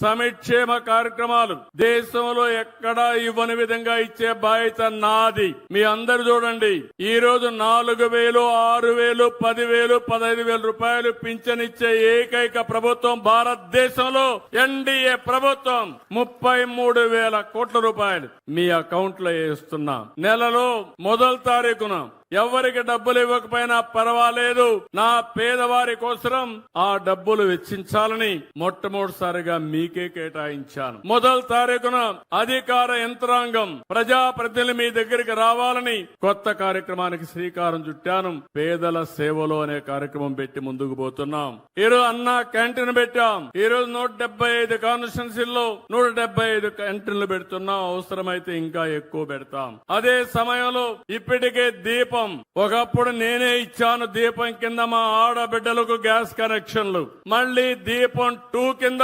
సమిక్షేమ కార్యక్రమాలు దేశంలో ఎక్కడా ఇవ్వని విధంగా ఇచ్చే బాధ్యత నాది. మీ అందరు చూడండి. ఈ రోజు నాలుగు వేలు ఆరు వేలు పది వేలు పదహైదు వేల రూపాయలు పింఛనిచ్చే ఏకైక ప్రభుత్వం భారతదేశంలో ఎన్డీఏ ప్రభుత్వం. ముప్పై మూడు వేల కోట్ల రూపాయలు మీ అకౌంట్లో వేస్తున్నాం. నెలలో మొదటి తారీఖున ఎవరికి డబ్బులు ఇవ్వకపోయినా పర్వాలేదు. నా పేదవారి కోసం ఆ డబ్బులు వెచ్చించాలని మొట్టమొదటిసారిగా మీకే కేటాయించాను. మొదటి తారీఖున అధికార యంత్రాంగం ప్రజాప్రతినిధులు మీ దగ్గరికి రావాలని కొత్త కార్యక్రమానికి శ్రీకారం చుట్టాను. పేదల సేవలో అనే కార్యక్రమం పెట్టి ముందుకు పోతున్నాం. ఈరోజు అన్న క్యాంటీన్ పెట్టాం. ఈ రోజు నూట డెబ్బై ఐదు కాన్స్టిట్యున్సీల్లో నూట డెబ్బై ఐదు క్యాంటీన్లు పెడుతున్నాం. అవసరమైతే ఇంకా ఎక్కువ పెడతాం. అదే సమయంలో ఇప్పటికే దీపం దీపం ఒకప్పుడు నేనే ఇచ్చాను దీపం కింద మా ఆడబిడ్డలకు గ్యాస్ కనెక్షన్లు. మళ్ళీ దీపం టూ కింద